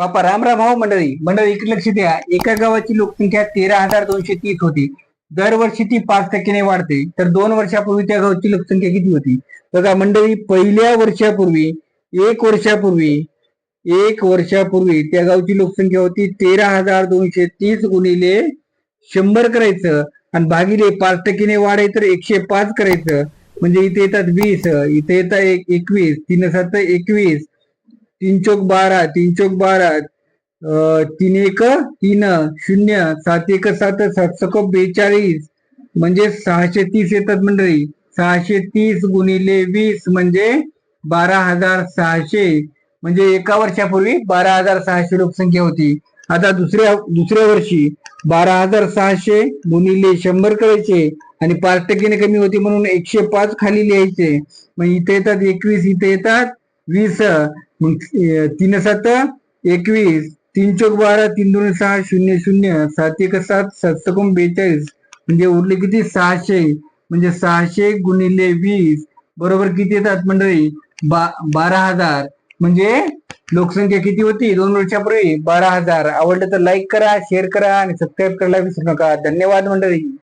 बापा राम राम हो मंडळी. मंडळी इकडे लक्ष द्या. एका गावाची लोकसंख्या तेरा हजार दोनशे तीस होती. दरवर्षी ती पाच टक्क्याने वाढते. तर दोन वर्षापूर्वी त्या गावची लोकसंख्या किती होती? बघा मंडळी पहिल्या वर्षापूर्वी एक वर्षापूर्वी एक वर्षापूर्वी त्या गावची लोकसंख्या होती तेरा हजार दोनशे तीस गुणिले शंभर करायचं आणि भागिले पाच टक्क्याने वाढायचं तर एकशे पाच करायचं. म्हणजे इथे येतात वीस इथे येतात एक एकवीस तीन सात एकवीस तीन चौक बारा तीन चौक बारा अं, तीन एक तीन शून्य सात एक सात सात सक बेचाळीस म्हणजे सहाशे तीस येतात मंडळी. सहाशे तीस गुणिले वीस म्हणजे बारा हजार सहाशे. म्हणजे एका वर्षापूर्वी बारा हजार सहाशे लोकसंख्या होती. आता दुसऱ्या दुसऱ्या वर्षी बारा हजार सहाशे गुणिले शंभर करायचे आणि पाच टक्क्याने कमी होती म्हणून एकशे पाच खाली लिहायचे. मग इथे येतात एकवीस इथे येतात वीस मग तीन सात एकवीस तीन चौक बारा तीन दोन सहा शून्य शून्य सात एक सात सात बेचाळीस म्हणजे उरले किती? सहाशे म्हणजे सहाशे गुणिले वीस बरोबर किती येतात मंडळी? बा बारा हजार म्हणजे लोकसंख्या किती होती? दोन वर्षापूर्वी बारा हजार. आवडलं तर लाईक करा शेअर करा आणि सबस्क्राईब करायला विसरू नका. धन्यवाद मंडळी.